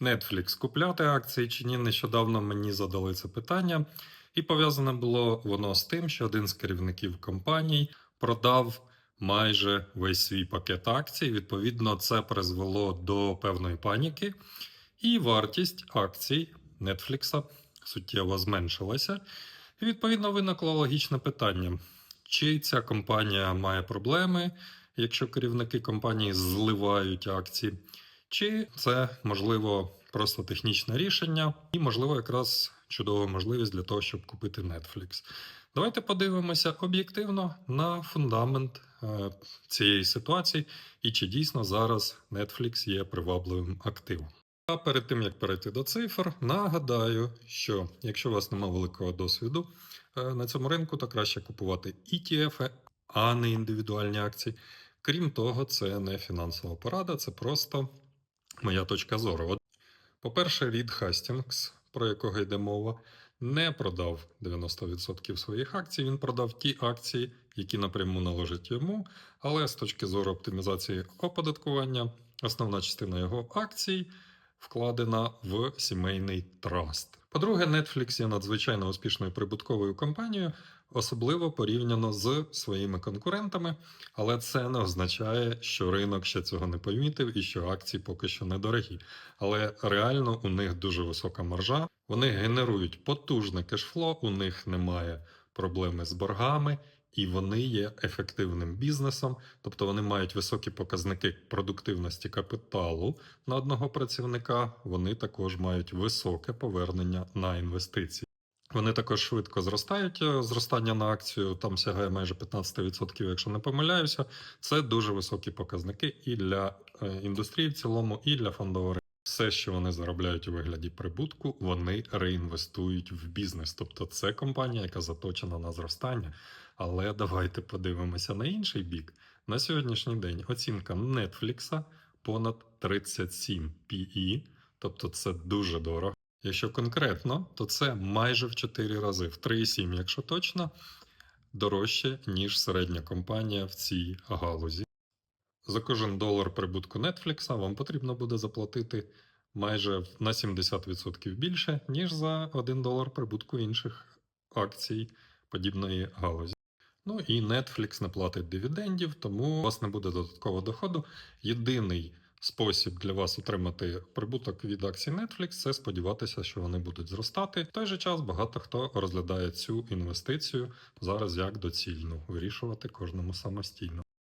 Netflix купляти акції чи ні? Нещодавно мені задали це питання, і пов'язане було воно з тим, що один з керівників компаній продав майже весь свій пакет акцій. Відповідно, це призвело до певної паніки, і вартість акцій Netflix суттєво зменшилася. І відповідно виникло логічне питання: чи ця компанія має проблеми, якщо керівники компанії зливають акції? Чи це можливо просто технічне рішення, і можливо якраз чудова можливість для того, щоб купити Netflix. Давайте подивимося об'єктивно на фундамент е, цієї ситуації, і чи дійсно зараз Netflix є привабливим активом. А перед тим як перейти до цифр, нагадаю, що якщо у вас немає великого досвіду е, на цьому ринку, то краще купувати ETF, а не індивідуальні акції. Крім того, це не фінансова порада, це просто моя точка зору. От, По-перше, Рід Хастінгс, про якого йде мова, не продав 90% своїх акцій. Він продав ті акції, які напряму належать йому. Але з точки зору оптимізації оподаткування, основна частина його акцій вкладена в сімейний траст. По-друге, Netflix є надзвичайно успішною прибутковою компанією, особливо порівняно з своїми конкурентами. Але це не означає, що ринок ще цього не помітив і що акції поки що недорогі. Але реально у них дуже висока маржа. Вони генерують потужне кешфло, у них немає проблеми з боргами, і вони є ефективним бізнесом, тобто вони мають високі показники продуктивності капіталу на одного працівника. Вони також мають високе повернення на інвестиції. Вони також швидко зростають. Е, Зростання на акцію там сягає майже 15%, якщо не помиляюся. Це дуже високі показники і для е, індустрії в цілому, і для фондового ринку. Все, що вони заробляють у вигляді прибутку, вони реінвестують в бізнес. Тобто це компанія, яка заточена на зростання. Але давайте подивимося на інший бік. На сьогоднішній день оцінка Netflix понад 37 PE, тобто це дуже дорого. Якщо конкретно, то це майже в 4 рази, в 3,7, якщо точно, дорожче, ніж середня компанія в цій галузі. За кожен долар прибутку Netflix вам потрібно буде заплатити майже на 70% більше, ніж за 1 долар прибутку інших акцій подібної галузі. Ну і Netflix не платить дивідендів, тому у вас не буде додаткового доходу. Єдиний спосіб для вас отримати прибуток від акцій Netflix це сподіватися, що вони будуть зростати. В той же час багато хто розглядає цю інвестицію зараз як доцільну, вирішувати кожному самостійно.